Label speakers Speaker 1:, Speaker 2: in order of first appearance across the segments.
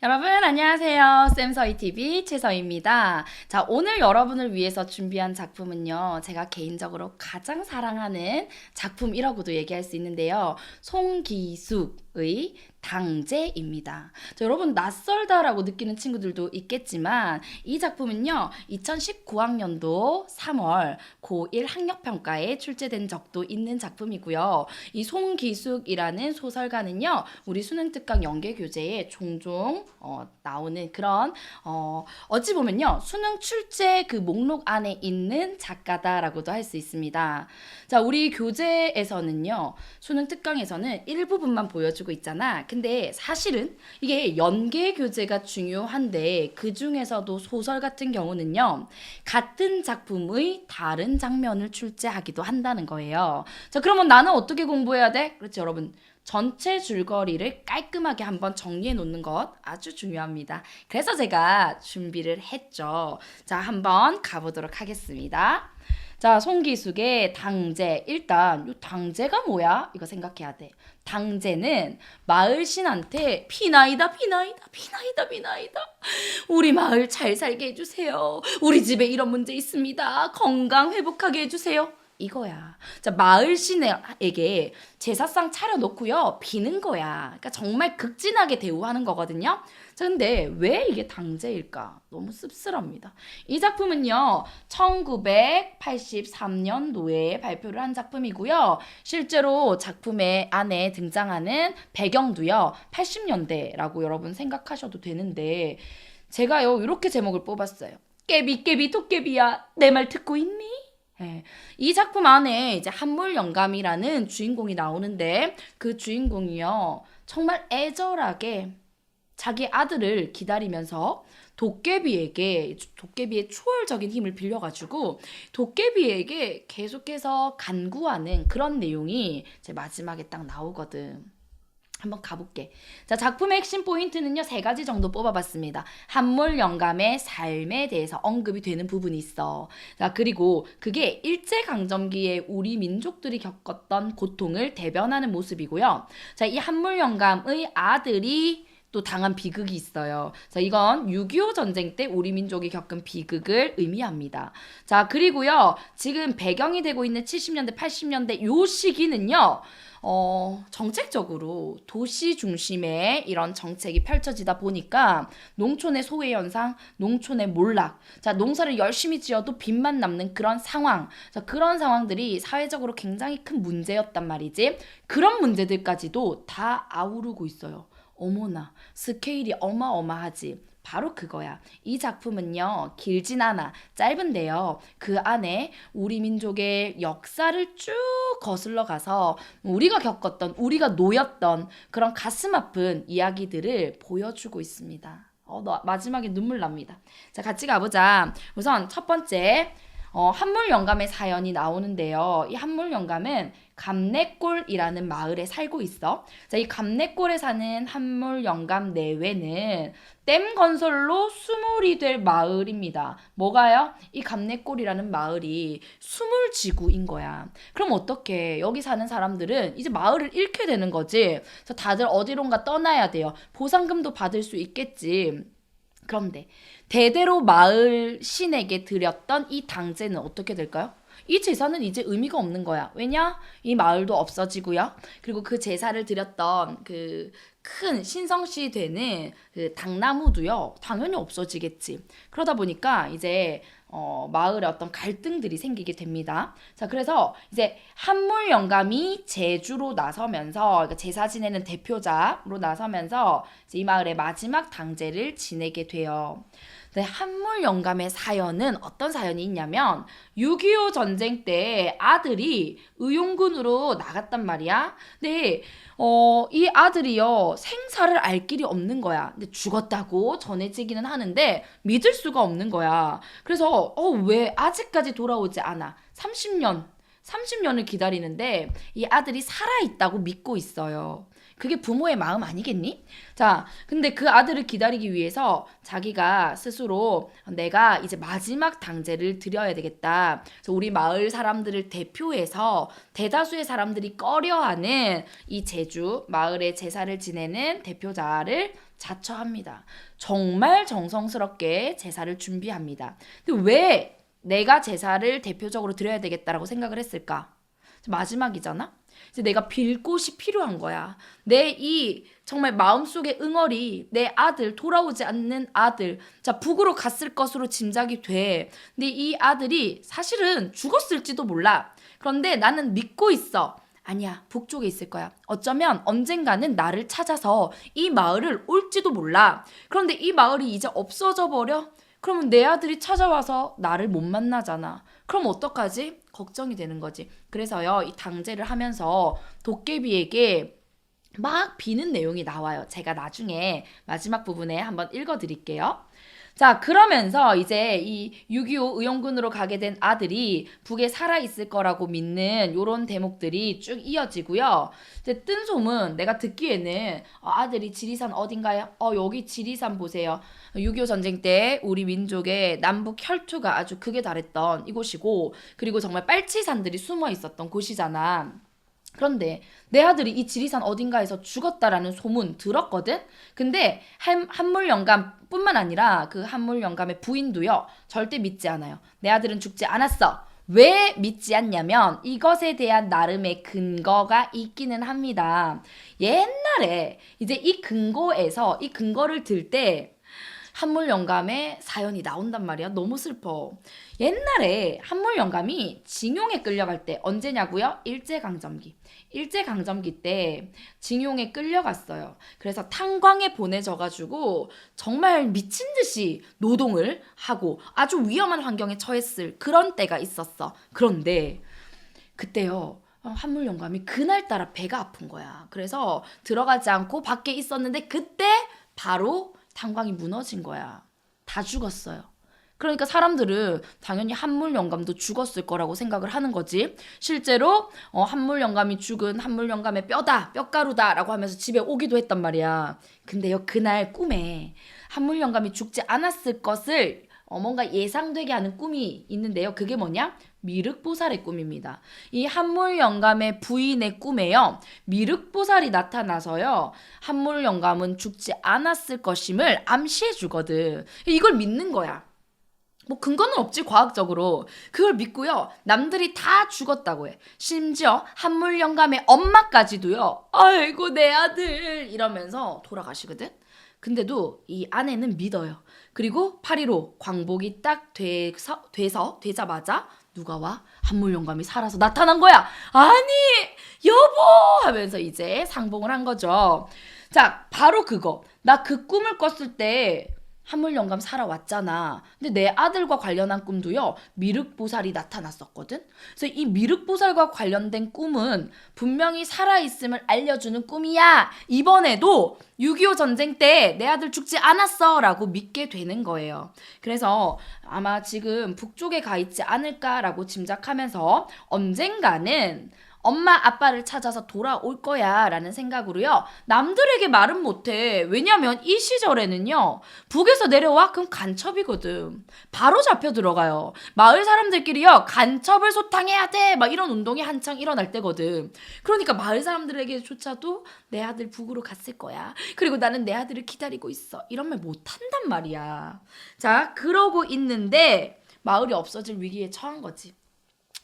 Speaker 1: 여러분 안녕하세요. 쌤서희 TV 최서희입니다. 자, 오늘 여러분을 위해서 준비한 작품은요. 제가 개인적으로 가장 사랑하는 작품이라고도 얘기할 수 있는데요. 송기숙 의 당제입니다. 자, 여러분 낯설다라고 느끼는 친구들도 있겠지만 이 작품은요. 2019학년도 3월 고1 학력평가에 출제된 적도 있는 작품이고요. 이 송기숙이라는 소설가는요. 우리 수능 특강 연계 교재에 종종 어, 나오는 그런 어, 어찌 보면요. 수능 출제 그 목록 안에 있는 작가다라고도 할 수 있습니다. 자, 우리 교재에서는요. 수능 특강에서는 일부분만 보여주고 있잖아. 근데 사실은 이게 연계 교재가 중요한데 그 중에서도 소설 같은 경우는요. 같은 작품의 다른 장면을 출제하기도 한다는 거예요. 자, 그러면 나는 어떻게 공부해야 돼? 그렇죠, 여러분. 전체 줄거리를 깔끔하게 한번 정리해 놓는 것 아주 중요합니다. 그래서 제가 준비를 했죠. 자, 한번 가보도록 하겠습니다. 자, 송기숙의 당제. 일단 요 당제가 뭐야? 이거 생각해야 돼. 당제는 마을 신한테 피나이다 피나이다 피나이다 피나이다 우리 마을 잘 살게 해주세요 우리 집에 이런 문제 있습니다 건강 회복하게 해주세요 이거야. 자, 마을 신에게 제사상 차려놓고요. 비는 거야. 그러니까 정말 극진하게 대우하는 거거든요. 자, 근데 왜 이게 당제일까? 너무 씁쓸합니다. 이 작품은요, 1983년도에 발표를 한 작품이고요. 실제로 작품의 안에 등장하는 배경도요, 80년대라고 여러분 생각하셔도 되는데, 제가요, 이렇게 제목을 뽑았어요. 깨비, 깨비, 도깨비야. 내 말 듣고 있니? 예. 이 작품 안에 이제 한물 영감이라는 주인공이 나오는데 그 주인공이요. 정말 애절하게 자기 아들을 기다리면서 도깨비에게 도깨비의 초월적인 힘을 빌려 가지고 도깨비에게 계속해서 간구하는 그런 내용이 제 마지막에 딱 나오거든. 한번 가볼게. 자, 작품의 핵심 포인트는요, 세 가지 정도 뽑아봤습니다. 한물 영감의 삶에 대해서 언급이 되는 부분이 있어. 자, 그리고 그게 일제강점기에 우리 민족들이 겪었던 고통을 대변하는 모습이고요. 자, 이 한물 영감의 아들이 또 당한 비극이 있어요. 자, 이건 6.25 전쟁 때 우리 민족이 겪은 비극을 의미합니다. 자, 그리고요, 지금 배경이 되고 있는 70년대, 80년대 요 시기는요, 어, 정책적으로 도시 중심의 이런 정책이 펼쳐지다 보니까 농촌의 소외 현상, 농촌의 몰락, 자, 농사를 열심히 지어도 빚만 남는 그런 상황, 자, 그런 상황들이 사회적으로 굉장히 큰 문제였단 말이지. 그런 문제들까지도 다 아우르고 있어요. 어머나, 스케일이 어마어마하지. 바로 그거야. 이 작품은요, 길진 않아. 짧은데요. 그 안에 우리 민족의 역사를 쭉 거슬러 가서 우리가 겪었던, 우리가 놓였던 그런 가슴 아픈 이야기들을 보여주고 있습니다. 어, 너 마지막에 눈물 납니다. 자, 같이 가보자. 우선 첫 번째, 어, 한물 영감의 사연이 나오는데요. 이 한물 영감은 감내골이라는 마을에 살고 있어. 자, 이 감내골에 사는 한물 영감 내외는 댐 건설로 수몰이 될 마을입니다. 뭐가요? 이 감내골이라는 마을이 수몰 지구인 거야. 그럼 어떻게 여기 사는 사람들은 이제 마을을 잃게 되는 거지. 그래서 다들 어디론가 떠나야 돼요. 보상금도 받을 수 있겠지. 그런데 대대로 마을 신에게 드렸던 이 당제는 어떻게 될까요? 이 제사는 이제 의미가 없는 거야. 왜냐? 이 마을도 없어지고요. 그리고 그 제사를 드렸던 그 큰 신성시 되는 그 당나무도요. 당연히 없어지겠지. 그러다 보니까 이제 어, 마을에 어떤 갈등들이 생기게 됩니다. 자, 그래서 이제 한물 영감이 제주로 나서면서 그러니까 제사 지내는 대표자로 나서면서 이 마을의 마지막 당제를 지내게 돼요. 네, 한물 영감의 사연은 어떤 사연이 있냐면 6.25 전쟁 때 아들이 의용군으로 나갔단 말이야. 근데 어, 이 아들이요 생사를 알 길이 없는 거야. 근데 죽었다고 전해지기는 하는데 믿을 수가 없는 거야. 그래서 어, 왜 아직까지 돌아오지 않아? 30년 30년을 기다리는데 이 아들이 살아있다고 믿고 있어요. 그게 부모의 마음 아니겠니? 자, 근데 그 아들을 기다리기 위해서 자기가 스스로 내가 이제 마지막 당제를 드려야 되겠다. 그래서 우리 마을 사람들을 대표해서 대다수의 사람들이 꺼려하는 이 제주 마을의 제사를 지내는 대표자를 자처합니다. 정말 정성스럽게 제사를 준비합니다. 근데 왜 내가 제사를 대표적으로 드려야 되겠다라고 생각을 했을까? 마지막이잖아? 이제 내가 빌 곳이 필요한 거야. 내 이 정말 마음속의 응어리, 내 아들, 돌아오지 않는 아들, 자, 북으로 갔을 것으로 짐작이 돼. 근데 이 아들이 사실은 죽었을지도 몰라. 그런데 나는 믿고 있어. 아니야, 북쪽에 있을 거야. 어쩌면 언젠가는 나를 찾아서 이 마을을 올지도 몰라. 그런데 이 마을이 이제 없어져 버려? 그러면 내 아들이 찾아와서 나를 못 만나잖아. 그럼 어떡하지? 걱정이 되는 거지. 그래서요, 이 당제를 하면서 도깨비에게 막 비는 내용이 나와요. 제가 나중에 마지막 부분에 한번 읽어 드릴게요. 자, 그러면서 이제 이 6.25 의용군으로 가게 된 아들이 북에 살아있을 거라고 믿는 요런 대목들이 쭉 이어지고요. 이제 뜬 소문 내가 듣기에는 어, 아들이 지리산 어딘가요? 어, 여기 지리산 보세요. 6.25 전쟁 때 우리 민족의 남북 혈투가 아주 극에 달했던 이곳이고 그리고 정말 빨치산들이 숨어 있었던 곳이잖아. 그런데 내 아들이 이 지리산 어딘가에서 죽었다라는 소문 들었거든? 근데 한, 한물 영감 뿐만 아니라 그 한물 영감의 부인도요, 절대 믿지 않아요. 내 아들은 죽지 않았어. 왜 믿지 않냐면 이것에 대한 나름의 근거가 있기는 합니다. 옛날에 이제 이 근거에서 이 근거를 들때 한물 영감의 사연이 나온단 말이야. 너무 슬퍼. 옛날에 한물 영감이 징용에 끌려갈 때 언제냐고요? 일제강점기. 일제강점기 때 징용에 끌려갔어요. 그래서 탄광에 보내져가지고 정말 미친 듯이 노동을 하고 아주 위험한 환경에 처했을 그런 때가 있었어. 그런데 그때요. 어, 한물 영감이 그날따라 배가 아픈 거야. 그래서 들어가지 않고 밖에 있었는데 그때 바로 탄광이 무너진 거야. 다 죽었어요. 그러니까 사람들은 당연히 한물 영감도 죽었을 거라고 생각을 하는 거지. 실제로 어, 한물 영감이 죽은 한물 영감의 뼈다, 뼈가루다라고 하면서 집에 오기도 했단 말이야. 근데요 그날 꿈에 한물 영감이 죽지 않았을 것을 어, 뭔가 예상되게 하는 꿈이 있는데요. 그게 뭐냐? 미륵보살의 꿈입니다. 이 한물 영감의 부인의 꿈에요. 미륵보살이 나타나서요. 한물 영감은 죽지 않았을 것임을 암시해 주거든. 이걸 믿는 거야. 뭐 근거는 없지 과학적으로 그걸 믿고요 남들이 다 죽었다고 해 심지어 한물 영감의 엄마까지도요 아이고 내 아들 이러면서 돌아가시거든 근데도 이 아내는 믿어요 그리고 8.15 광복이 딱 돼서, 돼서 되자마자 누가 와 한물 영감이 살아서 나타난 거야. 아니 여보! 하면서 이제 상봉을 한 거죠. 자 바로 그거. 나 그 꿈을 꿨을 때 한물 영감 살아왔잖아. 근데 내 아들과 관련한 꿈도요, 미륵보살이 나타났었거든? 그래서 이 미륵보살과 관련된 꿈은 분명히 살아있음을 알려주는 꿈이야! 이번에도 6.25 전쟁 때 내 아들 죽지 않았어! 라고 믿게 되는 거예요. 그래서 아마 지금 북쪽에 가 있지 않을까라고 짐작하면서 언젠가는 엄마 아빠를 찾아서 돌아올 거야 라는 생각으로요. 남들에게 말은 못해. 왜냐면 이 시절에는요. 북에서 내려와? 그럼 간첩이거든. 바로 잡혀 들어가요. 마을 사람들끼리요. 간첩을 소탕해야 돼! 막 이런 운동이 한창 일어날 때거든. 그러니까 마을 사람들에게조차도 내 아들 북으로 갔을 거야. 그리고 나는 내 아들을 기다리고 있어. 이런 말 못한단 말이야. 자 그러고 있는데 마을이 없어질 위기에 처한 거지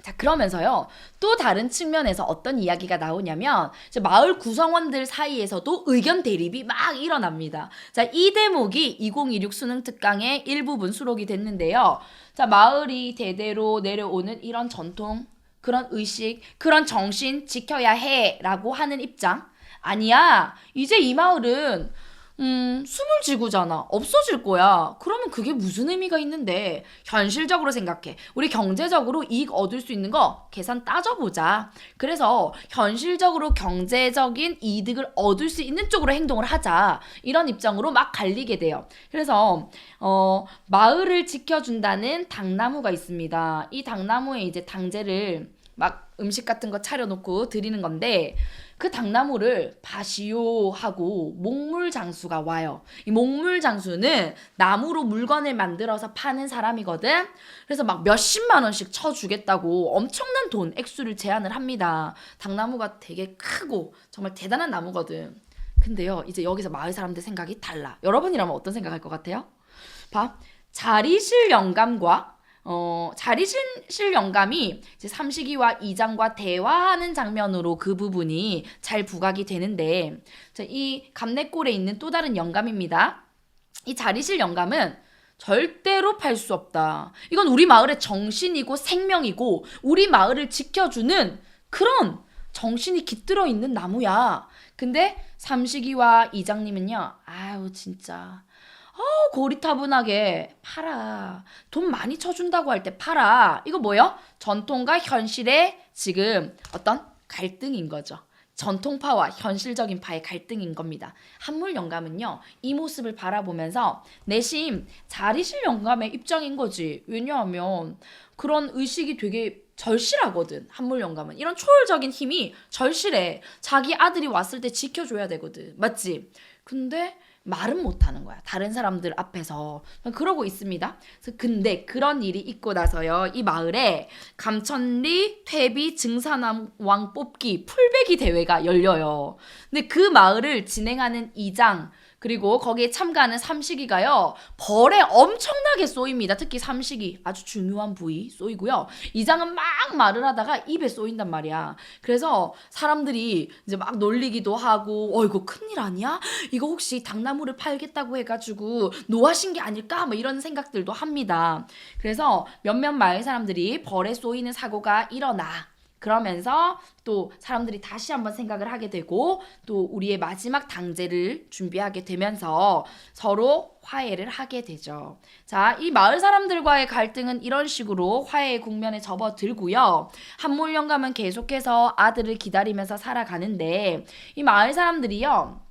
Speaker 1: 자, 그러면서요, 또 다른 측면에서 어떤 이야기가 나오냐면, 마을 구성원들 사이에서도 의견 대립이 막 일어납니다. 자, 이 대목이 2026 수능 특강의 일부분 수록이 됐는데요. 자, 마을이 대대로 내려오는 이런 전통, 그런 의식, 그런 정신 지켜야 해. 라고 하는 입장. 아니야. 이제 이 마을은 음, 숨을 지구잖아. 없어질 거야. 그러면 그게 무슨 의미가 있는데? 현실적으로 생각해. 우리 경제적으로 이익 얻을 수 있는 거 계산 따져보자. 그래서 현실적으로 경제적인 이득을 얻을 수 있는 쪽으로 행동을 하자. 이런 입장으로 막 갈리게 돼요. 그래서, 어, 마을을 지켜준다는 당나무가 있습니다. 이 당나무에 이제 당제를 막 음식 같은 거 차려놓고 드리는 건데, 그 당나무를 바시오 하고 목물 장수가 와요. 이 목물 장수는 나무로 물건을 만들어서 파는 사람이거든. 그래서 막 몇십만 원씩 쳐 주겠다고 엄청난 돈 액수를 제안을 합니다. 당나무가 되게 크고 정말 대단한 나무거든. 근데요, 이제 여기서 마을 사람들 생각이 달라. 여러분이라면 어떤 생각할 것 같아요? 봐. 자리실 영감과 어, 자리실 영감이 이제 삼식이와 이장과 대화하는 장면으로 그 부분이 잘 부각이 되는데 자, 이 감내골에 있는 또 다른 영감입니다. 이 자리실 영감은 절대로 팔 수 없다. 이건 우리 마을의 정신이고 생명이고 우리 마을을 지켜주는 그런 정신이 깃들어 있는 나무야. 근데 삼식이와 이장님은요, 아유, 진짜. 어, 고리타분하게 팔아. 돈 많이 쳐준다고 할 때 팔아. 이거 뭐요? 전통과 현실의 지금 어떤 갈등인 거죠. 전통파와 현실적인 파의 갈등인 겁니다. 한물 영감은요, 이 모습을 바라보면서 내심 자리실 영감의 입장인 거지. 왜냐하면 그런 의식이 되게 절실하거든. 한물 영감은 이런 초월적인 힘이 절실해. 자기 아들이 왔을 때 지켜줘야 되거든. 맞지? 근데 말은 못하는 거야. 다른 사람들 앞에서 그러고 있습니다. 그래서 근데 그런 일이 있고 나서요. 이 마을에 감천리 퇴비 증산왕 뽑기 풀베기 대회가 열려요. 근데 그 마을을 진행하는 이장 그리고 거기에 참가하는 삼식이가요. 벌에 엄청나게 쏘입니다. 특히 삼식이 아주 중요한 부위 쏘이고요. 이장은 막 말을 하다가 입에 쏘인단 말이야. 그래서 사람들이 이제 막 놀리기도 하고 어 이거 큰일 아니야? 이거 혹시 당나무를 팔겠다고 해가지고 노하신 게 아닐까? 뭐 이런 생각들도 합니다. 그래서 몇몇 마을 사람들이 벌에 쏘이는 사고가 일어나 그러면서 또 사람들이 다시 한번 생각을 하게 되고 또 우리의 마지막 당제를 준비하게 되면서 서로 화해를 하게 되죠. 자, 이 마을 사람들과의 갈등은 이런 식으로 화해의 국면에 접어들고요. 한몰 영감은 계속해서 아들을 기다리면서 살아가는데 이 마을 사람들이요.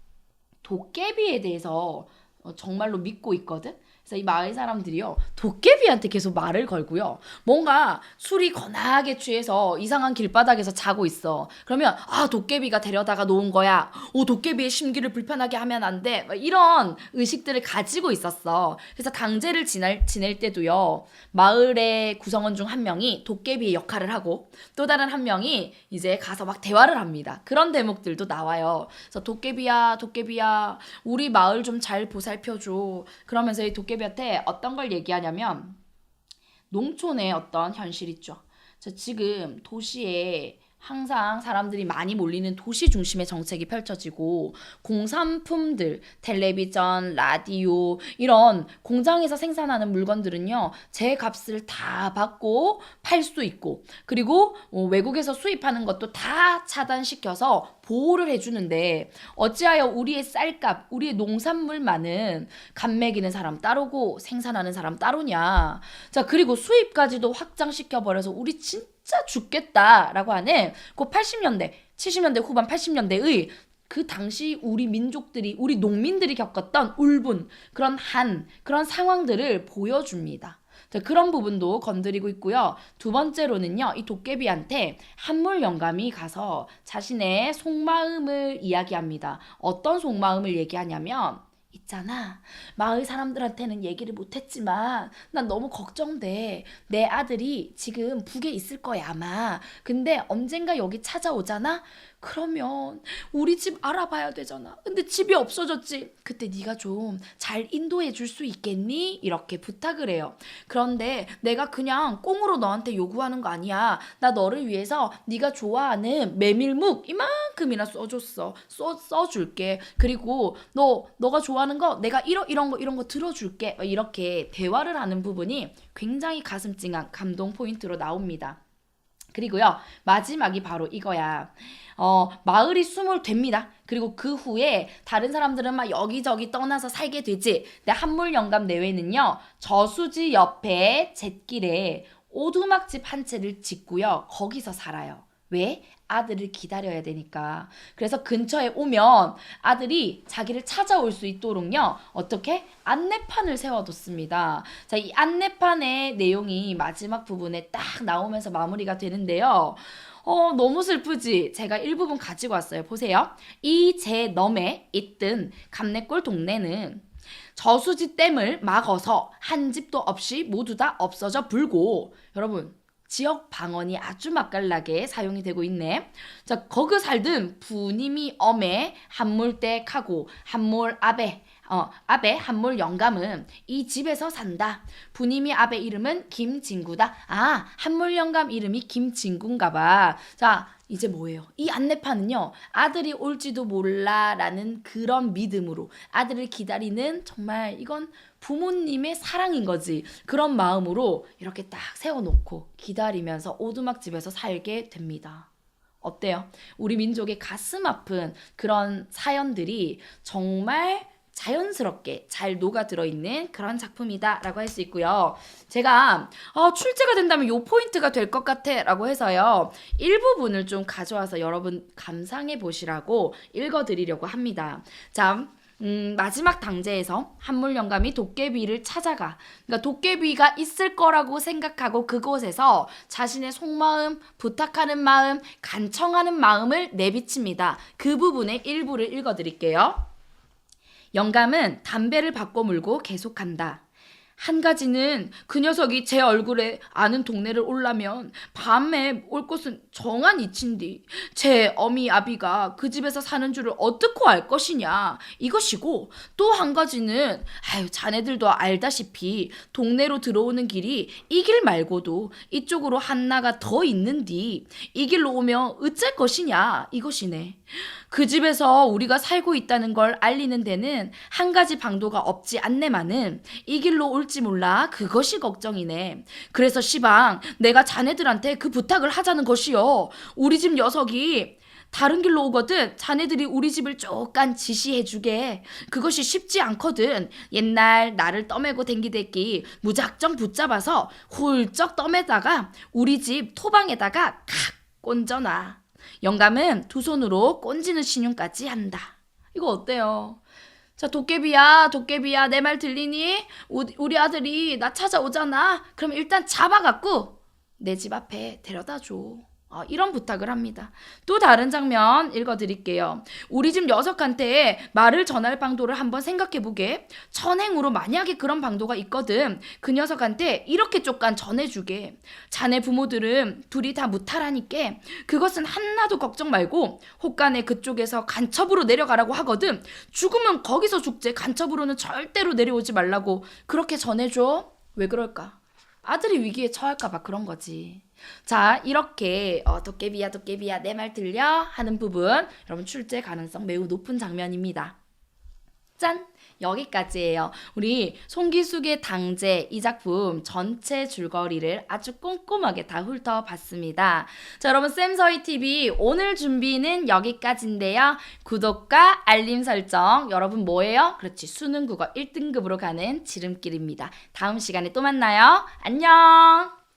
Speaker 1: 도깨비에 대해서 어, 정말로 믿고 있거든. 그래서 이 마을 사람들이요 도깨비한테 계속 말을 걸고요. 뭔가 술이 거나하게 취해서 이상한 길바닥에서 자고 있어. 그러면 아 도깨비가 데려다가 놓은 거야. 오 도깨비의 심기를 불편하게 하면 안 돼. 이런 의식들을 가지고 있었어. 그래서 강제를 지낼, 지낼 때도요 마을의 구성원 중 한 명이 도깨비의 역할을 하고 또 다른 한 명이 이제 가서 막 대화를 합니다. 그런 대목들도 나와요. 그래서 도깨비야 도깨비야 우리 마을 좀 잘 보살펴줘. 그러면서 이 도깨비 도깨비한테 어떤 걸 얘기하냐면 농촌의 어떤 현실 있죠. 저 지금 도시에 항상 사람들이 많이 몰리는 도시 중심의 정책이 펼쳐지고 공산품들, 텔레비전, 라디오 이런 공장에서 생산하는 물건들은요. 제 값을 다 받고 팔 수 있고 그리고 어, 외국에서 수입하는 것도 다 차단시켜서 보호를 해주는데 어찌하여 우리의 쌀값, 우리의 농산물만은 간 매기는 사람 따로고 생산하는 사람 따로냐. 자 그리고 수입까지도 확장시켜버려서 우리 진짜 죽겠다라고 하는 그 80년대, 70년대 후반 80년대의 그 당시 우리 민족들이 우리 농민들이 겪었던 울분 그런 한 그런 상황들을 보여줍니다. 그런 부분도 건드리고 있고요. 두 번째로는요, 이 도깨비한테 한물 영감이 가서 자신의 속마음을 이야기합니다. 어떤 속마음을 얘기하냐면, 있잖아. 마을 사람들한테는 얘기를 못했지만 난 너무 걱정돼. 내 아들이 지금 북에 있을 거야 아마. 근데 언젠가 여기 찾아오잖아. 그러면 우리 집 알아봐야 되잖아. 근데 집이 없어졌지. 그때 네가 좀 잘 인도해 줄 수 있겠니? 이렇게 부탁을 해요. 그런데 내가 그냥 꽁으로 너한테 요구하는 거 아니야. 나 너를 위해서 네가 좋아하는 메밀묵 이만큼이나 써줬어. 써 써줄게. 그리고 너 너가 좋아하는 거 내가 이런 이런 거 이런 거 들어줄게. 이렇게 대화를 하는 부분이 굉장히 가슴 찡한 감동 포인트로 나옵니다. 그리고요 마지막이 바로 이거야. 어, 마을이 숨을 됩니다. 그리고 그 후에 다른 사람들은 막 여기저기 떠나서 살게 되지. 근데 한물 영감 내외는요, 저수지 옆에 잿길에 오두막집 한 채를 짓고요, 거기서 살아요. 왜? 아들을 기다려야 되니까. 그래서 근처에 오면 아들이 자기를 찾아올 수 있도록요, 어떻게? 안내판을 세워뒀습니다. 자, 이 안내판의 내용이 마지막 부분에 딱 나오면서 마무리가 되는데요. 어, 너무 슬프지? 제가 일부분 가지고 왔어요. 보세요. 이 제 넘에 있던 감내골 동네는 저수지 댐을 막어서 한 집도 없이 모두 다 없어져 불고 여러분 지역 방언이 아주 맛깔나게 사용이 되고 있네. 자, 거그 살든 부님이 엄에 한물댁하고 한물 아베 어, 아베 한물 영감은 이 집에서 산다. 부님이 아베 이름은 김진구다. 아, 한물 영감 이름이 김진구인가 봐. 자, 이제 뭐예요? 이 안내판은요. 아들이 올지도 몰라 라는 그런 믿음으로 아들을 기다리는 정말 이건 부모님의 사랑인 거지. 그런 마음으로 이렇게 딱 세워놓고 기다리면서 오두막집에서 살게 됩니다. 어때요? 우리 민족의 가슴 아픈 그런 사연들이 정말 자연스럽게 잘 녹아 들어 있는 그런 작품이다라고 할 수 있고요. 제가 아, 출제가 된다면 요 포인트가 될 것 같아라고 해서요. 일부분을 좀 가져와서 여러분 감상해 보시라고 읽어드리려고 합니다. 자, 음, 마지막 당제에서 한물 영감이 도깨비를 찾아가. 그러니까 도깨비가 있을 거라고 생각하고 그곳에서 자신의 속마음, 부탁하는 마음, 간청하는 마음을 내비칩니다. 그 부분의 일부를 읽어드릴게요. 영감은 담배를 바꿔 물고 계속한다. 한 가지는 그 녀석이 제 얼굴에 아는 동네를 올라면 밤에 올 곳은 정한 이친디. 제 어미 아비가 그 집에서 사는 줄을 어떻고 알 것이냐 이것이고 또 한 가지는 아유 자네들도 알다시피 동네로 들어오는 길이 이 길 말고도 이쪽으로 한나가 더 있는디. 이 길로 오면 어쩔 것이냐 이것이네. 그 집에서 우리가 살고 있다는 걸 알리는 데는 한 가지 방도가 없지 않네마는 이 길로 올지 몰라 그것이 걱정이네. 그래서 시방 내가 자네들한테 그 부탁을 하자는 것이요. 우리 집 녀석이 다른 길로 오거든 자네들이 우리 집을 쪼깐 지시해주게 그것이 쉽지 않거든 옛날 나를 떠매고 댕기댔기 무작정 붙잡아서 훌쩍 떠매다가 우리 집 토방에다가 칵 꼰져놔 영감은 두 손으로 꼰지는 신용까지 한다. 이거 어때요? 자, 도깨비야, 도깨비야, 내 말 들리니? 우- 우리 아들이 나 찾아오잖아. 그럼 일단 잡아갖고 내 집 앞에 데려다 줘. 어, 이런 부탁을 합니다. 또 다른 장면 읽어드릴게요. 우리 집 녀석한테 말을 전할 방도를 한번 생각해보게. 천행으로 만약에 그런 방도가 있거든. 그 녀석한테 이렇게 쪽간 전해주게. 자네 부모들은 둘이 다 무탈하니까 그것은 하나도 걱정 말고 혹간에 그쪽에서 간첩으로 내려가라고 하거든. 죽으면 거기서 죽지 간첩으로는 절대로 내려오지 말라고 그렇게 전해줘. 왜 그럴까? 아들이 위기에 처할까봐 그런 거지. 자, 이렇게 어, 도깨비야 도깨비야 내 말 들려 하는 부분 여러분 출제 가능성 매우 높은 장면입니다. 짠! 여기까지예요. 우리 송기숙의 당제 이 작품 전체 줄거리를 아주 꼼꼼하게 다 훑어봤습니다. 자, 여러분 쌤서희 TV 오늘 준비는 여기까지인데요. 구독과 알림 설정 여러분 뭐예요? 그렇지 수능 국어 1등급으로 가는 지름길입니다. 다음 시간에 또 만나요. 안녕.